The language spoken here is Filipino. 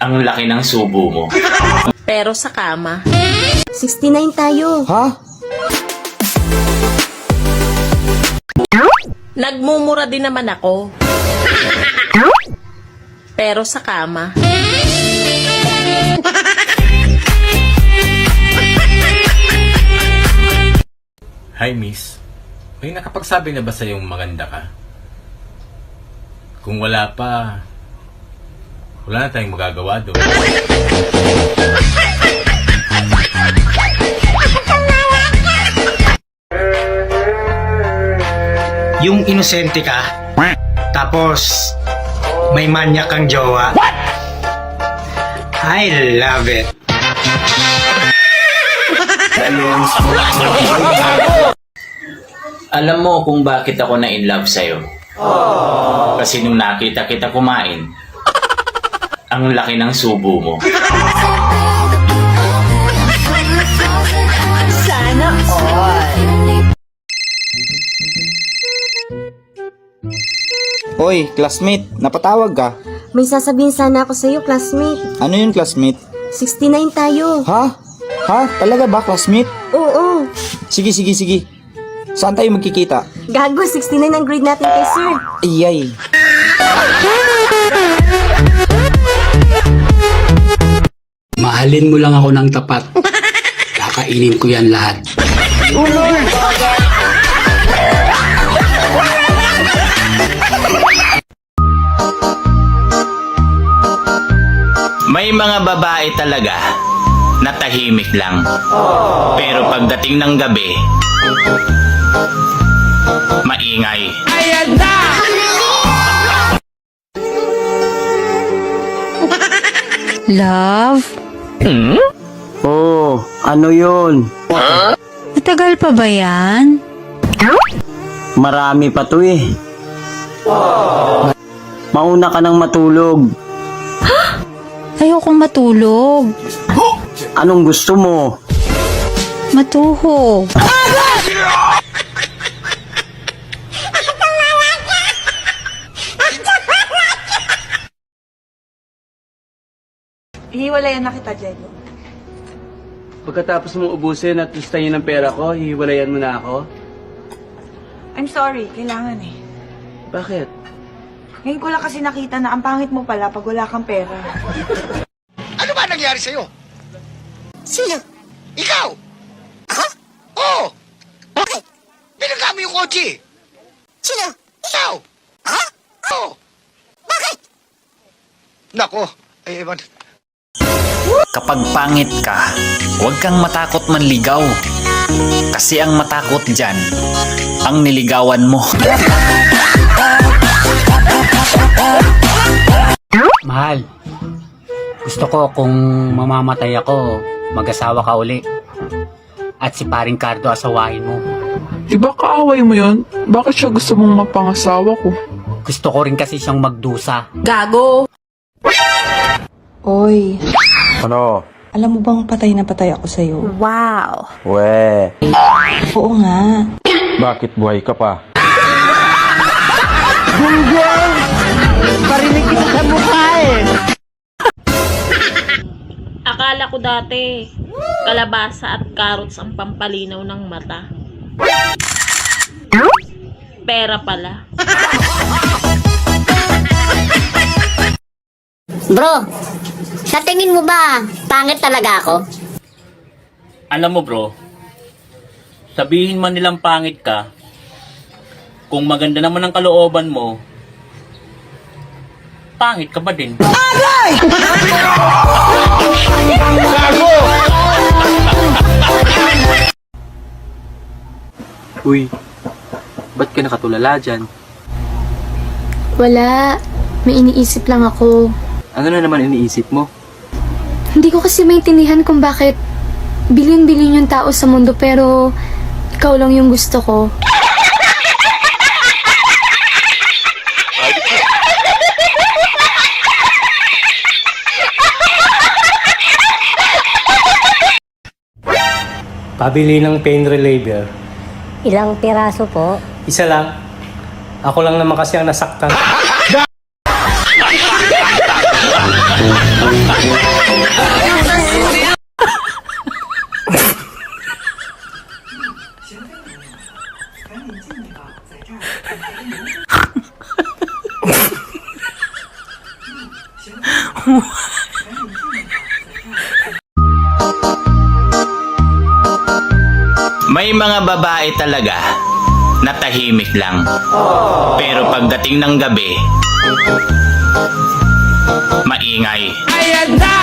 Ang laki ng subo mo. Pero sa kama, 69 tayo. Ha? nagmumura din naman ako. Pero sa kama, Hi, miss. May nakapagsabi na ba sa yung maganda ka? Kung wala pa, wala na tayong magagawa doon. yung inosente ka, tapos may manya kang jowa. I love it. Alam mo kung bakit ako na in love sa'yo? Kasi nung nakita kita kumain, ang laki ng subo mo. Sana all. Hoy, classmate, napatawag ka. May sasabihin sana ako sa'yo, classmate. Ano yun, classmate? 69 tayo. Ha? Ha? Talaga ba, classmate? Oo. Sige, sige, sige. Saan tayo magkikita? Gago, 69 ang grade natin kay sir. Iyay. Mahalin mo lang ako ng tapat. Kakainin ko yan lahat. May mga babae talaga na tahimik lang. Pero pagdating ng gabi, maingay. Love? Oh, ano yun? Matagal pa ba yan? Marami pa to eh. Mauna ka nang matulog. Ayokong matulog. Anong gusto mo? Matuho. Hiwalayan na kita, Jello. Pagkatapos mong ubusin at gustahin ng pera ko, hiwalayan mo na ako? I'm sorry, kailangan eh. Bakit? Ngayon ko lang kasi nakita na ang pangit mo pala pag wala kang pera. Ano ba nangyari sa'yo? Sino? Ikaw? Ako? Oo. Bakit? Pinagkamo yung kotse. Sino? Ikaw. Ha? Oo. Bakit? Nako, ay ewan. Kapag pangit ka, huwag kang matakot manligaw. Kasi ang matakot dyan, ang niligawan mo. Mahal. Gusto ko kung mamamatay ako, mag-asawa ka uli. At si paring Cardo asawahin mo. Di ba kaaway mo yun? Bakit siya gusto mong mapangasawa ko? Gusto ko rin kasi siyang magdusa. gago. Oy, Ano? alam mo bang patay na patay ako sa'yo? Wow. We, Oo nga. bakit buhay ka pa? Akala ko dati, kalabasa at carrots ang pampalinaw ng mata. Pera pala. Bro, sa tingin mo ba, pangit talaga ako? Alam mo bro, sabihin man nilang pangit ka, kung maganda naman ang kalooban mo, pangit ka ba din? Uy, ba't ka nakatulala dyan? Wala. May iniisip lang ako. Ano na naman iniisip mo? Hindi ko kasi maintindihan kung bakit bilyon-bilyon yung tao sa mundo pero ikaw lang yung gusto ko. Pabili ng pain reliever. Ilang piraso po? Isa lang. Ako lang naman kasi ang nasaktan. 全飞你们，赶紧进去吧，在这儿。May mga babae talaga na tahimik lang. Pero pagdating ng gabi, maingay. Ayan na!